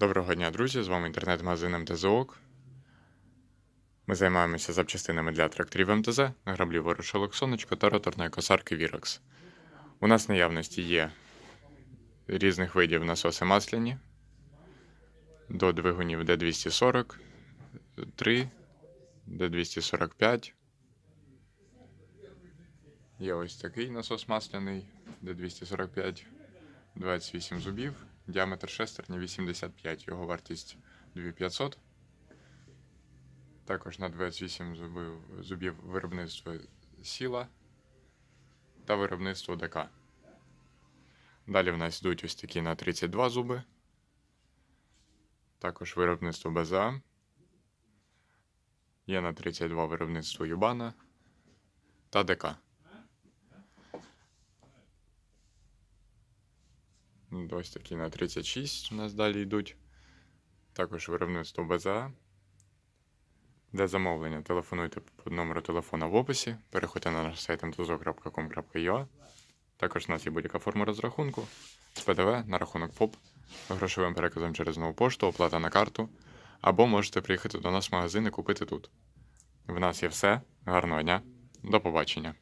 Доброго дня, друзі! З вами інтернет-магазин МТЗОК. Ми займаємося запчастинами для тракторів МТЗ, граблів ворушилок сонечко та роторної косарки Virax. У нас в наявності є різних видів насоси масляні до двигунів D240, 3, D245. Є ось такий насос масляний D245, 28 зубів, діаметр шестерні 85, його вартість 2500. Також на 28 зубів, зубів виробництво сіла та виробництво ДК. Далі в нас йдуть ось такі на 32 зуби. Також виробництво БЗА. Є на 32 виробництво Юбана та ДК. Ось такі на 36 у нас далі йдуть. Також виробництво БЗА. Для замовлення телефонуйте по номеру телефона в описі. Переходьте на наш сайт mtzo.com.ua. Також у нас є будь-яка форма розрахунку з ПДВ на рахунок ФОП, грошовим переказом через нову пошту, оплата на карту. Або можете приїхати до нас в магазин і купити тут. В нас є все. Гарного дня. До побачення.